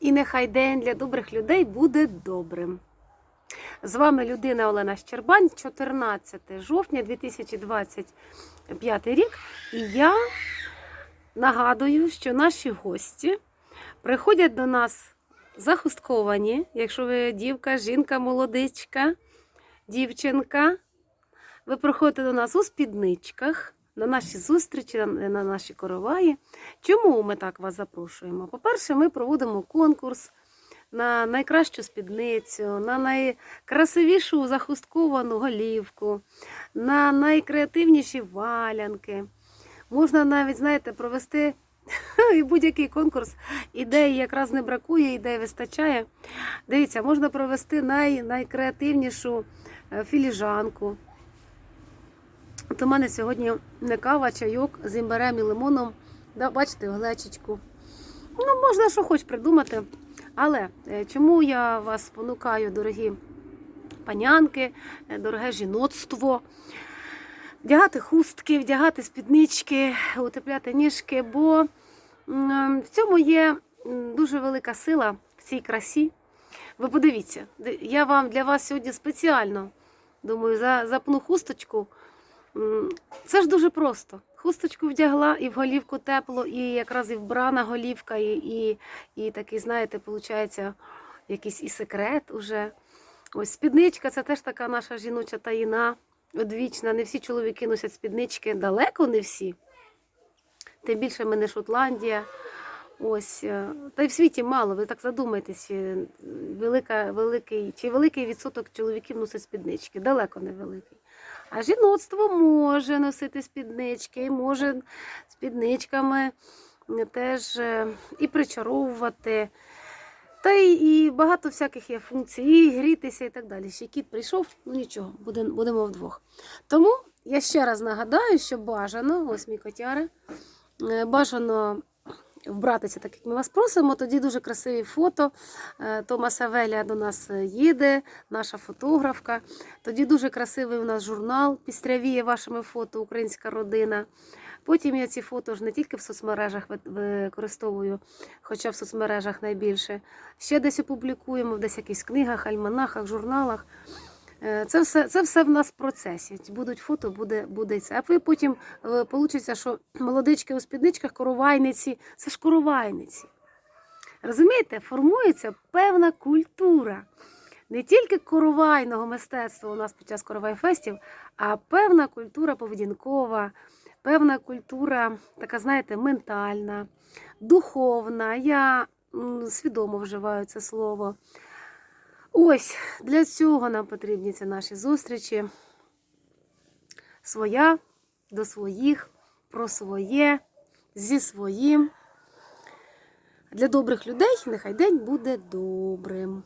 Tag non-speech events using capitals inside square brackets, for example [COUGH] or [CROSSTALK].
І нехай день для добрих людей буде добрим. З вами людина Олена Щербань, 14 жовтня 2025 рік. І я нагадую, що наші гості приходять до нас захустковані, якщо ви дівка, жінка, молодичка, дівчинка. Ви приходите до нас у спідничках на наші зустрічі, на- на наші короваї. Чому ми так вас запрошуємо? По-перше, ми проводимо конкурс на найкращу спідницю, на найкрасивішу захустковану голівку, на найкреативніші валянки. Можна навіть, знаєте, провести [LAUGHS] і будь-який конкурс. Ідей якраз не бракує, ідей вистачає. Дивіться, можна провести най, найкреативнішу е, філіжанку. От у мене сьогодні не кава, чайок з імбирем і лимоном. Да, бачите, глечечку. Ну, можна що хоч придумати. Але е, чому я вас спонукаю, дорогі панянки, е, дороге жіноцтво, вдягати хустки, вдягати спіднички, утепляти ніжки, бо в цьому є дуже велика сила в цій красі. Ви подивіться, я вам для вас сьогодні спеціально думаю, запну хусточку. Це ж дуже просто. Хусточку вдягла і в голівку тепло, і якраз і вбрана голівка, і, і, і такий, знаєте, виходить, якийсь і секрет уже. Ось спідничка це теж така наша жіноча таїна, одвічна. Не всі чоловіки носять спіднички, далеко не всі. Тим більше ми не Шотландія. Ось, е, та й в світі мало, ви так задумайтесь, е, велика, великий, чи великий відсоток чоловіків носить спіднички, далеко не великий. А жіноцтво може носити спіднички, і може спідничками теж е, і причаровувати. Та і багато всяких є функцій, і грітися і так далі. Ще кіт прийшов, ну нічого, будемо, вдвох. Тому я ще раз нагадаю, що бажано, ось мій котяра, е, бажано вбратися, так як ми вас просимо. Тоді дуже красиві фото. Е, Томаса Веля до нас е, їде, наша фотографка. Тоді дуже красивий у нас журнал Пістрявіє вашими фото Українська родина. Потім я ці фото ж не тільки в соцмережах використовую, хоча в соцмережах найбільше. Ще десь опублікуємо, в десь якихось книгах, альманахах, журналах. Е, Це все, це все в нас в процесі. Будуть фото, буде, буде це. А ви потім вийде, що молодички у спідничках, коровайниці, це ж коровайниці. Розумієте, формується певна культура. Не тільки коровайного мистецтва у нас під час коровайфестів, а певна культура поведінкова, певна культура, така, знаєте, ментальна, духовна. Я свідомо вживаю це слово. Ось для цього нам потрібні ці наші зустрічі. Своя до своїх, про своє, зі своїм. Для добрих людей нехай день буде добрим.